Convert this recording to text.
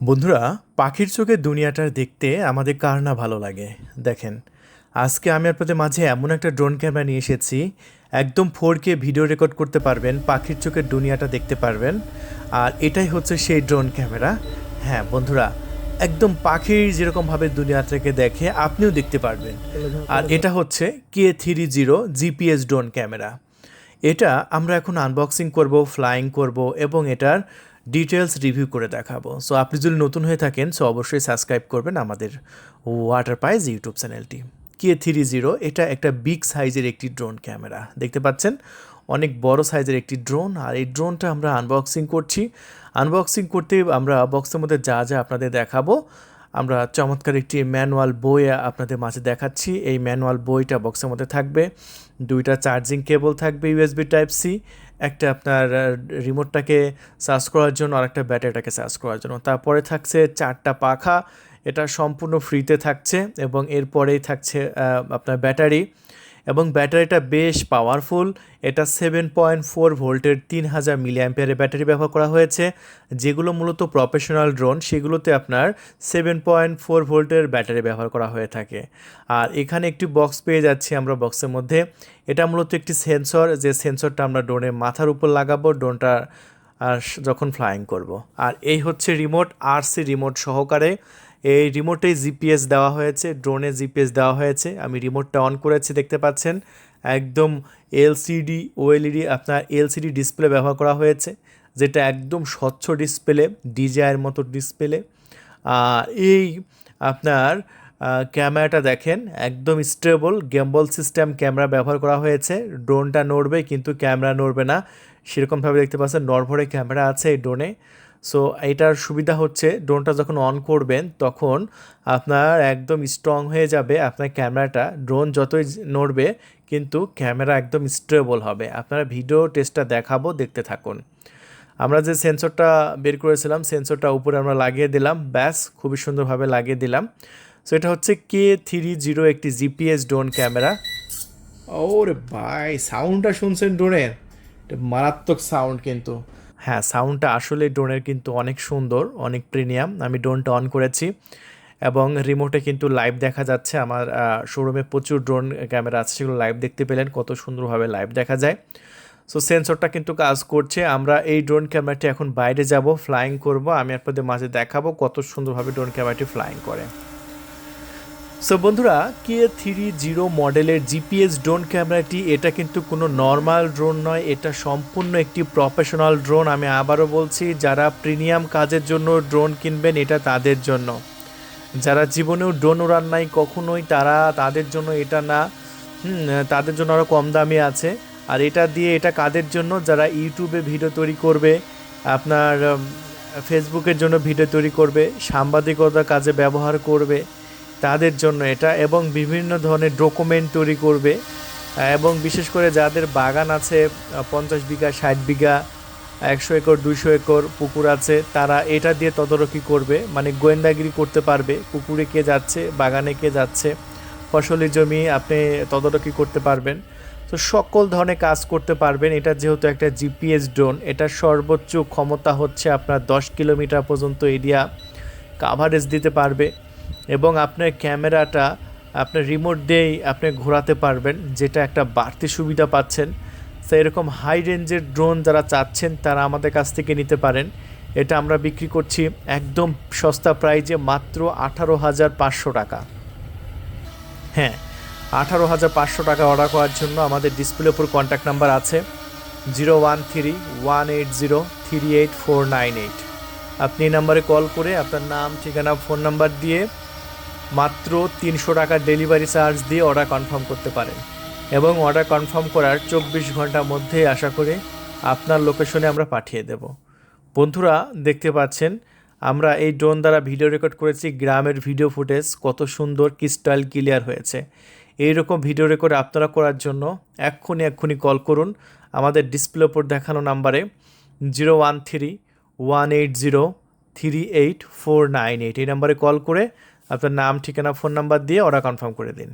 বন্ধুরা, পাখির চোখে দুনিয়াটা দেখতে আমাদের কার না ভালো লাগে? দেখেন, আজকে আমি আপনাদের মাঝে এমন একটা ড্রোন ক্যামেরা নিয়ে এসেছি। একদম ফোর কে ভিডিও রেকর্ড করতে পারবেন, পাখির চোখের দুনিয়াটা দেখতে পারবেন। আর এটাই হচ্ছে সেই ড্রোন ক্যামেরা। হ্যাঁ বন্ধুরা, একদম পাখির যেরকমভাবে দুনিয়াটাকে দেখে আপনিও দেখতে পারবেন। আর এটা হচ্ছে K three zero GPS drone camera. এটা আমরা এখন আনবক্সিং করব ফ্লাইং করব এবং এটার ডিটেলস রিভিউ করে দেখাবো। সো আপনি যদি নতুন হয়ে থাকেন সো অবশ্যই সাবস্ক্রাইব করবেন আমাদের ওয়াটার পাইজ ইউটিউব চ্যানেলটি কে থ্রি জিরো এটা একটা বিগ সাইজের একটি ড্রোন ক্যামেরা দেখতে পাচ্ছেন? অনেক বড় সাইজের একটি ড্রোন আর এই ড্রোনটা আমরা আনবক্সিং করছি। আনবক্সিং করতে আমরা বক্সের মধ্যে যা যা আপনাদের দেখাবো, আমরা চমৎকার একটি ম্যানুয়াল বই আপনাদের মাঝে দেখাচ্ছি। এই ম্যানুয়াল বইটা বক্সের মধ্যে থাকবে। দুইটা চার্জিং কেবল থাকবে ইউএসবি টাইপ সি একটা আপনার রিমোটটাকে চার্জ করার জন্য আর একটা ব্যাটারিটাকে চার্জ করার জন্য। তারপরে থাকছে চারটা পাখা, এটা সম্পূর্ণ ফ্রিতে থাকছে এবং এরপরেই থাকছে আপনার ব্যাটারি এবং ব্যাটারিটা বেশ পাওয়ারফুল এটা সেভেন পয়েন্ট ফোর ভোল্টের তিন হাজার মিলি অ্যাম্পিয়ারের ব্যাটারি ব্যবহার করা হয়েছে, যেগুলো মূলত প্রফেশনাল ড্রোন সেগুলোতে আপনার সেভেন পয়েন্ট ফোর ভোল্টের ব্যাটারি ব্যবহার করা হয়ে থাকে। আর এখানে একটি বক্স পেয়ে যাচ্ছি আমরা বক্সের মধ্যে। এটা মূলত একটি সেন্সর যে সেন্সরটা আমরা ড্রোনের মাথার উপর লাগাবো ড্রোনটা আর যখন ফ্লাইং করব। আর এই হচ্ছে রিমোট আরসি রিমোট সহকারে। এই রিমোটে জিপিএস দেওয়া হয়েছে ড্রোনে জিপিএস দেওয়া হয়েছে। আমি রিমোটটা অন করেছি, দেখতে পাচ্ছেন। একদম এলসিডি ওএলইডি আপনার এলসিডি ডিসপ্লে ব্যবহার করা হয়েছে, যেটা একদম স্বচ্ছ ডিসপ্লে ডিজাইয়ের মতো ডিসপ্লে আর এই আপনার ক্যামেরাটা দেখেন, একদম স্টেবল, গেম্বল সিস্টেম ক্যামেরা ব্যবহার করা হয়েছে। ড্রোনটা নড়বে, কিন্তু ক্যামেরা নড়বে না। সেরকমভাবে দেখতে পাচ্ছেন নরভরে ক্যামেরা আছে এই ড্রোনে। সো এটার সুবিধা হচ্ছে, ড্রোনটা যখন অন করবেন, তখন আপনার একদম স্ট্রং হয়ে যাবে আপনার ক্যামেরাটা। ড্রোন যতই নড়বে, কিন্তু ক্যামেরা একদম স্টেবল হবে। আপনারা ভিডিও টেস্টটা দেখাবো, দেখতে থাকুন। আমরা যে সেন্সরটা বের করেছিলাম সেন্সরটা উপরে আমরা লাগিয়ে দিলাম। ব্যাস, খুবই সুন্দরভাবে লাগিয়ে দিলাম। সো এটা হচ্ছে কে থ্রি জিরো একটি জিপিএস ড্রোন ক্যামেরা ওরে ভাই সাউন্ডটা শুনছেন ড্রোনের মারাত্মক সাউন্ড কিন্তু। হ্যাঁ সাউন্ডটা আসলে ড্রোনের কিন্তু অনেক সুন্দর অনেক প্রিমিয়াম আমি ড্রোনটা অন করেছি এবং রিমোটে কিন্তু লাইভ দেখা যাচ্ছে। আমার শোরুমে প্রচুর ড্রোন ক্যামেরা আছে সেগুলো লাইভ দেখতে পেলেন কত সুন্দরভাবে লাইভ দেখা যায়। সো সেন্সরটা কিন্তু কাজ করছে। আমরা এই ড্রোন ক্যামেরাটি এখন বাইরে যাব ফ্লাইং করব। আমি আপনাদের মাঝে দেখাবো কত সুন্দরভাবে ড্রোন ক্যামেরাটি ফ্লাইং করে। সো বন্ধুরা কে থ্রি জিরো মডেলের জিপিএস ড্রোন ক্যামেরাটি এটা কিন্তু কোনো নর্মাল ড্রোন নয়, এটা সম্পূর্ণ একটি প্রফেশনাল ড্রোন আমি আবারও বলছি, যারা প্রিমিয়াম কাজের জন্য ড্রোন কিনবেন, এটা তাদের জন্য। যারা জীবনেও ড্রোন উড়ান নাই, কখনোই তারা তাদের জন্য এটা না। তাদের জন্য আরও কম দামি আছে। আর এটা দিয়ে এটা কাদের জন্য? যারা ইউটিউবে ভিডিও তৈরি করবে, আপনার ফেসবুকের জন্য ভিডিও তৈরি করবে, সাংবাদিকতার কাজে ব্যবহার করবে তাদের জন্য এটা এবং বিভিন্ন ধরনের ডকুমেন্ট তৈরি করবে এবং বিশেষ করে যাদের বাগান আছে পঞ্চাশ বিঘা, ষাট বিঘা, একশো একর, দুইশো একর পুকুর আছে, তারা এটা দিয়ে তদারকি করবে। মানে গোয়েন্দাগিরি করতে পারবে, পুকুরে কে যাচ্ছে, বাগানে কে যাচ্ছে ফসলি জমি আপনি তদারকি করতে পারবেন। তো সকল ধরনের কাজ করতে পারবেন। এটা যেহেতু একটা জিপিএস ড্রোন এটার সর্বোচ্চ ক্ষমতা হচ্ছে আপনার দশ কিলোমিটার পর্যন্ত এরিয়া কাভারেজ দিতে পারবে। এবং আপনার ক্যামেরাটা আপনার রিমোট দিয়েই আপনি ঘোরাতে পারবেন, যেটা একটা বাড়তি সুবিধা পাচ্ছেন। তো এরকম হাই রেঞ্জের ড্রোন যারা চাচ্ছেন, তারা আমাদের কাছ থেকে নিতে পারেন। এটা আমরা বিক্রি করছি একদম সস্তা প্রাইজে মাত্র আঠারো হাজার পাঁচশো টাকা। হ্যাঁ আঠারো হাজার পাঁচশো টাকা অর্ডার করার জন্য আমাদের ডিসপ্লে উপর কন্ট্যাক্ট নাম্বার আছে zero one three one eight zero three eight four nine eight আপনি এই নাম্বারে কল করে আপনার নাম, ঠিকানা ফোন নাম্বার দিয়ে মাত্র তিনশো টাকা ডেলিভারি চার্জ দিয়ে অর্ডার কনফার্ম করতে পারেন। এবং অর্ডার কনফার্ম করার চব্বিশ ঘণ্টার মধ্যেই আশা করে আপনার লোকেশনে আমরা পাঠিয়ে দেব। বন্ধুরা, দেখতে পাচ্ছেন, আমরা এই ড্রোন দ্বারা ভিডিও রেকর্ড করেছি, গ্রামের ভিডিও ফুটেজ কত সুন্দর, ক্রিস্টাল ক্লিয়ার হয়েছে। এই রকম ভিডিও রেকর্ড আপনারা করার জন্য এক্ষুনি এক্ষুনি কল করুন আমাদের ডিসপ্লে ওপর দেখানো নাম্বারে zero one three one eight zero three eight four nine eight. এই নাম্বারে কল করে আপনার নাম ঠিকানা ফোন নাম্বার দিয়ে অর্ডার কনফার্ম করে দিন।